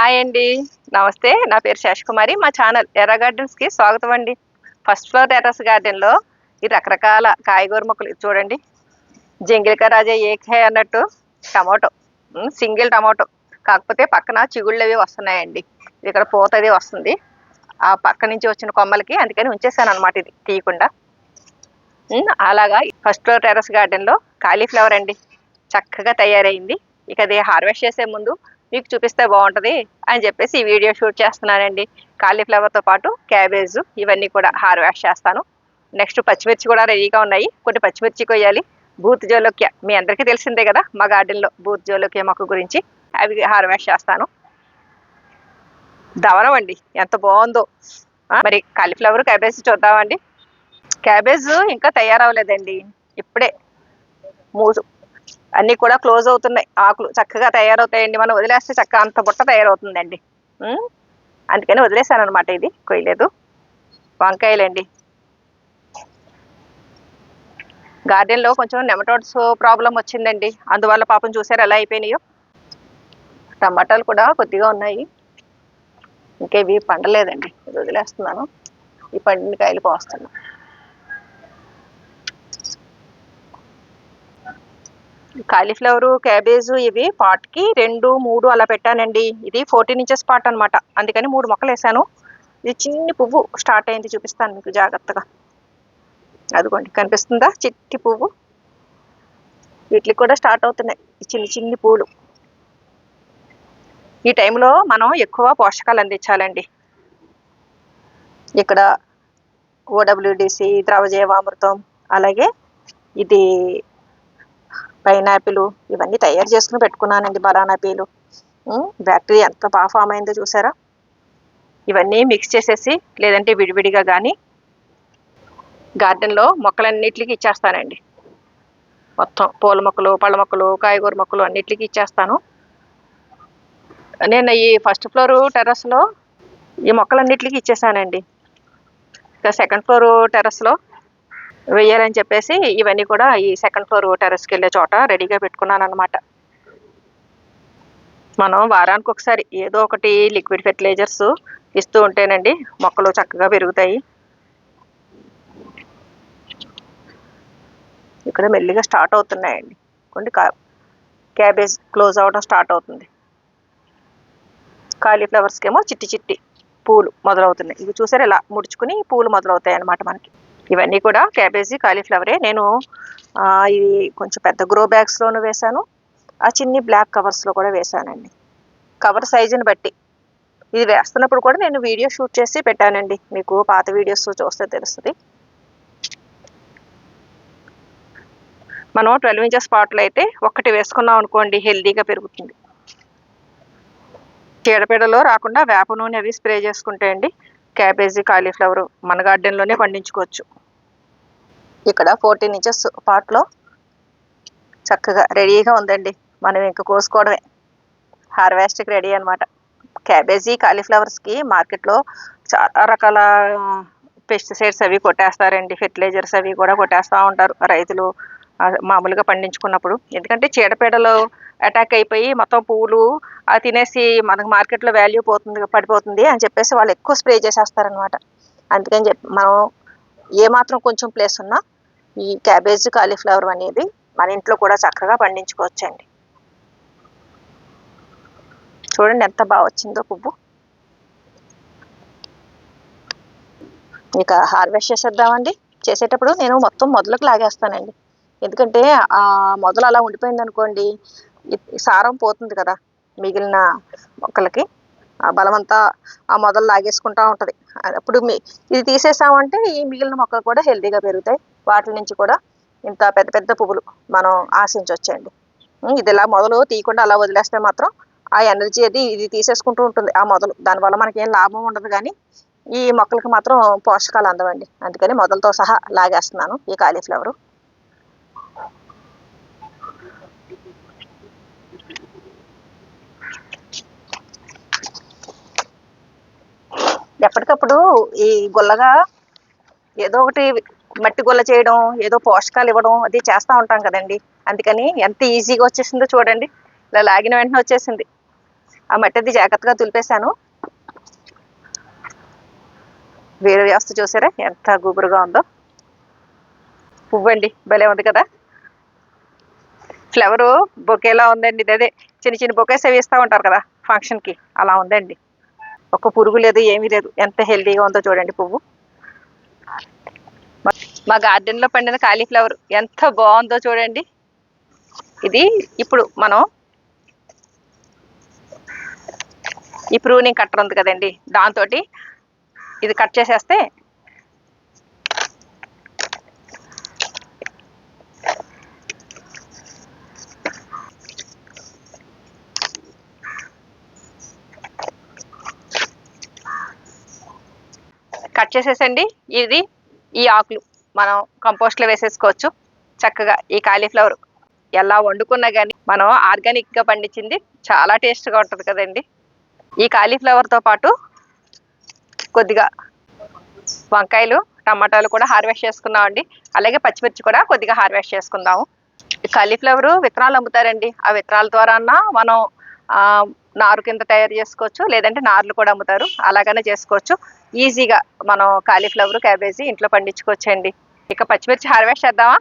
Hi అండి. నమస్తే. నా పేరు శేషకుమారి. మా ఛానల్ ఎర్ర గార్డెన్స్కి స్వాగతం అండి. ఫస్ట్ ఫ్లోర్ టెర్రస్ గార్డెన్లో ఈ రకరకాల కాయగూర మొక్కలు చూడండి. జంగిలిక రాజా ఏకే అన్నట్టు టమాటో. Single tomato. కాకపోతే పక్కన చిగుళ్ళు అవి వస్తున్నాయండి. ఇక్కడ పూతది వస్తుంది. ఆ పక్క నుంచి వచ్చిన కొమ్మలకి అందుకని ఉంచేసాను అనమాట ఇది తీయకుండా. అలాగా ఫస్ట్ ఫ్లోర్ టెర్రస్ గార్డెన్లో కాలీఫ్లవర్ అండి. చక్కగా తయారైంది. ఇక అది హార్వెస్ట్ చేసే ముందు మీకు చూపిస్తే బాగుంటుంది అని చెప్పేసి ఈ వీడియో షూట్ చేస్తున్నానండి. కాలీఫ్లవర్తో పాటు క్యాబేజ్ ఇవన్నీ కూడా హార్వెస్ట్ చేస్తాను. నెక్స్ట్ పచ్చిమిర్చి కూడా రెడీగా ఉన్నాయి. కొన్ని పచ్చిమిర్చి కొయ్యాలి. బూత్ జోలోక్య మీ అందరికీ తెలిసిందే కదా మా గార్డెన్లో బూత్ జోలోక్య మొక్క గురించి అవి హార్వెస్ట్ చేస్తాను. దవరం అండి ఎంత బాగుందో. మరి కాలీఫ్లవర్ క్యాబేజ్ చూద్దామండి. క్యాబేజ్ ఇంకా తయారవలేదండి ఇప్పుడే మూసు అన్నీ కూడా క్లోజ్ అవుతున్నాయి. ఆకులు చక్కగా తయారవుతాయండి. మనం వదిలేస్తే చక్కగా అంత బుట్ట తయారవుతుందండి. అందుకని వదిలేసాను అనమాట ఇది. కొయ్యలేదు. వంకాయలండి. గార్డెన్లో కొంచెం నెమటోడ్స్ ప్రాబ్లం వచ్చిందండి. అందువల్ల పాపం చూసారు ఎలా అయిపోయినాయో. టమాటాలు కూడా కొద్దిగా ఉన్నాయి. ఇంకేవి పండలేదండి. ఇది వదిలేస్తున్నాను. ఈ పండిన కాయలు పోస్తున్నాను. కాలీఫ్లవర్ క్యాబేజ్ ఇవి పాట్కి రెండు మూడు అలా పెట్టానండి. ఇది ఫోర్టీన్ ఇంచెస్ పాట్ అనమాట అందుకని మూడు మొక్కలు వేసాను. ఇది చిన్ని పువ్వు స్టార్ట్ అయింది చూపిస్తాను మీకు జాగ్రత్తగా. అదిగోండి కనిపిస్తుందా? చిట్టి పువ్వు. వీటికి కూడా స్టార్ట్ అవుతున్నాయి చిన్ని చిన్ని పూలు. ఈ టైంలో మనం ఎక్కువ పోషకాలు అందించాలండి. ఇక్కడ ఓడబ్ల్యూడిసి ద్రవజీవామృతం అలాగే ఇది పైనాపిల్ ఇవన్నీ తయారు చేసుకుని పెట్టుకున్నానండి బనానా పీలు బ్యాక్టీరియా ఎంత బాగా ఫామ్ అయిందో చూసారా? ఇవన్నీ మిక్స్ చేసేసి లేదంటే విడివిడిగా కానీ గార్డెన్లో మొక్కలన్నిటికీ ఇచ్చేస్తానండి. మొత్తం పూల మొక్కలు పళ్ళ మొక్కలు కాయగూర మొక్కలు అన్నిటికీ ఇచ్చేస్తాను. నేను ఈ ఫస్ట్ ఫ్లోర్ టెర్రస్లో ఈ మొక్కలన్నిటికీ ఇచ్చేసానండి. ఇక సెకండ్ ఫ్లోర్ టెర్రస్లో వేయాలని చెప్పేసి ఇవన్నీ కూడా ఈ సెకండ్ ఫ్లోర్ టెర్రస్కి వెళ్ళే చోట రెడీగా పెట్టుకున్నాను అనమాట మనం వారానికి ఒకసారి ఏదో ఒకటి లిక్విడ్ ఫెర్టిలైజర్స్ ఇస్తూ ఉంటేనండి మొక్కలు చక్కగా పెరుగుతాయి. ఇక్కడ మెల్లిగా స్టార్ట్ అవుతున్నాయండి. కొన్ని క్యాబేజ్ క్లోజ్ అవ్వడం స్టార్ట్ అవుతుంది. కాలీఫ్లవర్స్కి ఏమో చిట్టి చిట్టి పూలు మొదలవుతున్నాయి. ఇవి చూసారు ఇలా ముడుచుకుని పూలు మొదలవుతాయి అన్నమాట మనకి. ఇవన్నీ కూడా క్యాబేజీ కాలీఫ్లవరే. నేను ఇవి కొంచెం పెద్ద గ్రో బ్యాగ్స్లోనూ వేశాను. ఆ చిన్ని బ్లాక్ కవర్స్లో కూడా వేశానండి. కవర్ సైజుని బట్టి. ఇది వేస్తున్నప్పుడు కూడా నేను వీడియో షూట్ చేసి పెట్టానండి. మీకు పాత వీడియోస్ చూస్తే తెలుస్తుంది. మనం ట్వెల్వ్ ఇంచెస్ పాటలు అయితే ఒక్కటి వేసుకున్నాం అనుకోండి హెల్దీగా పెరుగుతుంది. చీడపీడలో రాకుండా వేప నూనె అవి స్ప్రే చేసుకుంటే అండి క్యాబేజీ కాలీఫ్లవర్ మన గార్డెన్లోనే పండించుకోవచ్చు. ఇక్కడ ఫోర్టీన్ ఇంచెస్ పాట్లో చక్కగా రెడీగా ఉందండి. మనం ఇంకా కోసుకోవడమే. హార్వెస్ట్కి రెడీ అనమాట క్యాబేజీ కాలీఫ్లవర్స్కి మార్కెట్లో చాలా రకాల పెస్టిసైడ్స్ అవి కొట్టేస్తారండి. ఫెర్టిలైజర్స్ అవి కూడా కొట్టేస్తూ ఉంటారు రైతులు. మామూలుగా పండించుకున్నప్పుడు. ఎందుకంటే చీడపీడలు అటాక్ అయిపోయి మొత్తం పువ్వులు అది తినేసి మనకు మార్కెట్లో వాల్యూ పోతుంది పడిపోతుంది అని చెప్పేసి వాళ్ళు ఎక్కువ స్ప్రే చేసేస్తారనమాట అందుకని చెప్పి మనం ఏ మాత్రం కొంచెం ప్లేస్ ఉన్నా ఈ క్యాబేజ్ కాలీఫ్లవర్ అనేది మన ఇంట్లో కూడా చక్కగా పండించుకోవచ్చండి. చూడండి ఎంత బాగా వచ్చిందో పువ్వు. ఇక హార్వెస్ట్ చేసేద్దామండి. చేసేటప్పుడు నేను మొత్తం మొదలకు లాగేస్తానండి. ఎందుకంటే ఆ మొదలు అలా ఉండిపోయింది అనుకోండి సారం పోతుంది కదా మిగిలిన మొక్కలకి. ఆ బలమంతా ఆ మొదలు లాగేసుకుంటా ఉంటుంది. అప్పుడు మీ ఇది తీసేసామంటే ఈ మిగిలిన మొక్కలు కూడా హెల్తీగా పెరుగుతాయి. వాటి నుంచి కూడా ఇంత పెద్ద పెద్ద పువ్వులు మనం ఆశించవచ్చండి ఇది ఇలా మొదలు తీయకుండా అలా వదిలేస్తే మాత్రం ఆ ఎనర్జీ అది ఇది తీసేసుకుంటూ ఉంటుంది ఆ మొదలు. దానివల్ల మనకి ఏం లాభం ఉండదు కానీ ఈ మొక్కలకి మాత్రం పోషకాలు అందవండి. అందుకని మొదలతో సహా లాగేస్తున్నాను ఈ కాలీఫ్లవర్. ఎప్పటికప్పుడు ఈ గుల్లగా ఏదో ఒకటి మట్టి గుల్ల చేయడం ఏదో పోషకాలు ఇవ్వడం అది చేస్తూ ఉంటాం కదండి. అందుకని ఎంత ఈజీగా వచ్చేసిందో చూడండి. ఇలా లాగిన వెంటనే వచ్చేసింది. ఆ మట్టి అది జాగ్రత్తగా తులిపేశాను వేరే వ్యవస్థ చూసారా? ఎంత గుబురుగా ఉందో. పువ్వండి భలే ఉంది కదా. ఫ్లవరు బొకేలా ఉందండి. ఇది అదే చిన్న చిన్న బొకేస్ అవి ఇస్తూ ఉంటారు కదా ఫంక్షన్కి అలా ఉందండి. ఒక్క పురుగు లేదు ఏమీ లేదు. ఎంత హెల్దీగా ఉందో చూడండి పువ్వు. మా- మా గార్డెన్లో పండిన కాలీఫ్లవర్ ఎంత బాగుందో చూడండి. ఇది ఇప్పుడు మనం ఈ ప్రూనింగ్ కట్టర్ ఉంది కదండి. దాంతో ఇది కట్ చేసేస్తే కట్ చేసేసండి. ఇది ఈ ఆకులు. మనం కంపోస్ట్లో వేసేసుకోవచ్చు. చక్కగా ఈ కాలీఫ్లవర్ ఎలా వండుకున్నా కానీ మనం ఆర్గానిక్గా పండించింది చాలా టేస్ట్గా ఉంటుంది కదండి. ఈ కాలీఫ్లవర్తో పాటు కొద్దిగా వంకాయలు టమాటాలు కూడా హార్వెస్ట్ చేసుకున్నామండి అలాగే పచ్చిమిర్చి కూడా కొద్దిగా హార్వెస్ట్ చేసుకుందాము. కాలీఫ్లవరు కాలీఫ్లవర్ విత్తనాలు అమ్ముతారండి. ఆ విత్తనాల ద్వారా మనం నారు కింద తయారు చేసుకోవచ్చు లేదంటే నార్లు కూడా అమ్ముతారు. అలాగనే చేసుకోవచ్చు. ఈజీగా మనం కాలీఫ్లవర్ క్యాబేజీ ఇంట్లో పండించుకోవచ్చండి. ఇక పచ్చిమిర్చి హార్వెస్ట్ చేద్దామా?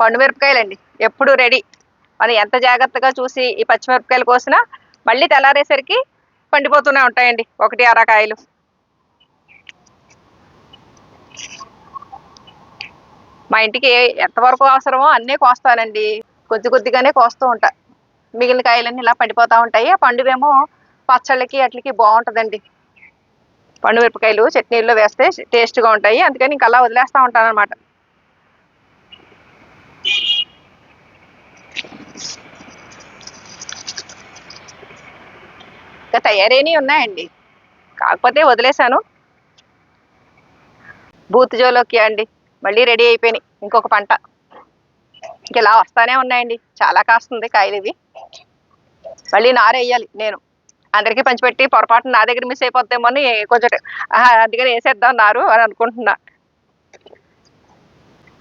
పండు మిరపకాయలండి ఎప్పుడు రెడీ. మనం ఎంత జాగ్రత్తగా చూసి ఈ పచ్చిమిరపకాయలు కోసినా మళ్ళీ తెల్లారేసరికి పండిపోతూనే ఉంటాయండి ఒకటి అరకాయలు మా ఇంటికి ఎంతవరకు అవసరమో అన్నీ కోస్తానండి. కొద్ది కొద్దిగానే కోస్తూ ఉంటా. మిగిలిన కాయలన్నీ ఇలా పండిపోతూ ఉంటాయి. ఆ పండువేమో పచ్చళ్ళకి అట్లకి బాగుంటుందండి. పండు మిరపకాయలు చట్నీల్లో వేస్తే టేస్ట్గా ఉంటాయి. అందుకని ఇంకా అలా వదిలేస్తూ ఉంటాను అనమాట ఇంకా తయారైనవి ఉన్నాయండి. కాకపోతే వదిలేశాను. బూత్ జోలోకి అండి. మళ్ళీ రెడీ అయిపోయినాయి. ఇంకొక పంట. ఇంక ఇలా వస్తానే ఉన్నాయండి. చాలా కాస్తుంది కాయలు ఇవి. మళ్ళీ నారేయాలి నేను. అందరికీ పంచిపెట్టి పొరపాటు నా దగ్గర మిస్ అయిపోద్దేమో అని కొంచెం అందుకని వేసేద్దాం నారు అని అనుకుంటున్నా.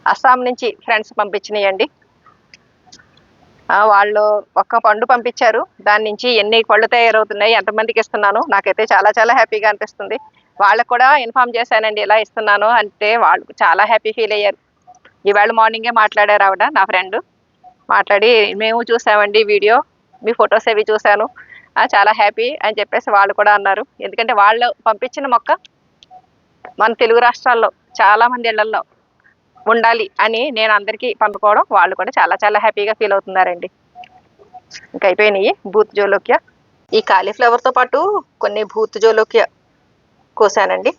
అస్సాం నుంచి ఫ్రెండ్స్ పంపించినాయండి. వాళ్ళు ఒక్క పండు పంపించారు. దాని నుంచి ఎన్ని పళ్ళు తయారవుతున్నాయి ఎంతమందికి ఇస్తున్నాను నాకైతే చాలా చాలా హ్యాపీగా అనిపిస్తుంది. వాళ్ళకు కూడా ఇన్ఫామ్ చేశానండి ఇలా ఇస్తున్నాను అంటే వాళ్ళు చాలా హ్యాపీ ఫీల్ అయ్యారు. ఈవేళ మార్నింగే మాట్లాడారు ఆవిడ నా ఫ్రెండ్ మాట్లాడి మేము చూసామండి వీడియో మీ ఫొటోస్ అవి చూశాను. చాలా హ్యాపీ అని చెప్పేసి వాళ్ళు కూడా అన్నారు. ఎందుకంటే వాళ్ళు పంపించిన మొక్క మన తెలుగు రాష్ట్రాల్లో చాలా మంది ఇళ్ళలో ఉండాలి అని నేను అందరికీ పంపుకోవడం వాళ్ళు కూడా చాలా చాలా హ్యాపీగా ఫీల్ అవుతున్నారండి. ఇంకా అయిపోయినాయి బూత్ జోలోక్య. ఈ కాలీఫ్లవర్తో పాటు కొన్ని బూత్ జోలోక్య కోసానండి.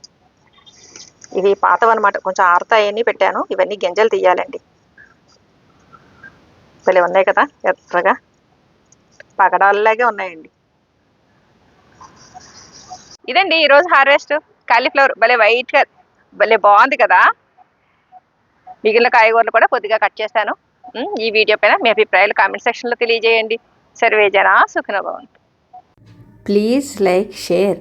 ఇవి పాతవన్నమాట. కొంచెం ఆరుతాయని పెట్టాను. ఇవన్నీ గింజలు తీయాలండి. భలే ఉన్నాయి కదా ఎర్రగా. పగడాలలాగే ఉన్నాయండి. ఇదండి ఈరోజు హార్వెస్ట్. కాలీఫ్లవర్. భలే వైట్గా భలే బాగుంది కదా. మిగిలిన కాయగూరలు కూడా కొద్దిగా కట్ చేశాను. ఈ వీడియో పైన మీ అభిప్రాయాలు కామెంట్ సెక్షన్లో తెలియజేయండి. సర్వేజన సుఖనభవంతు please like share.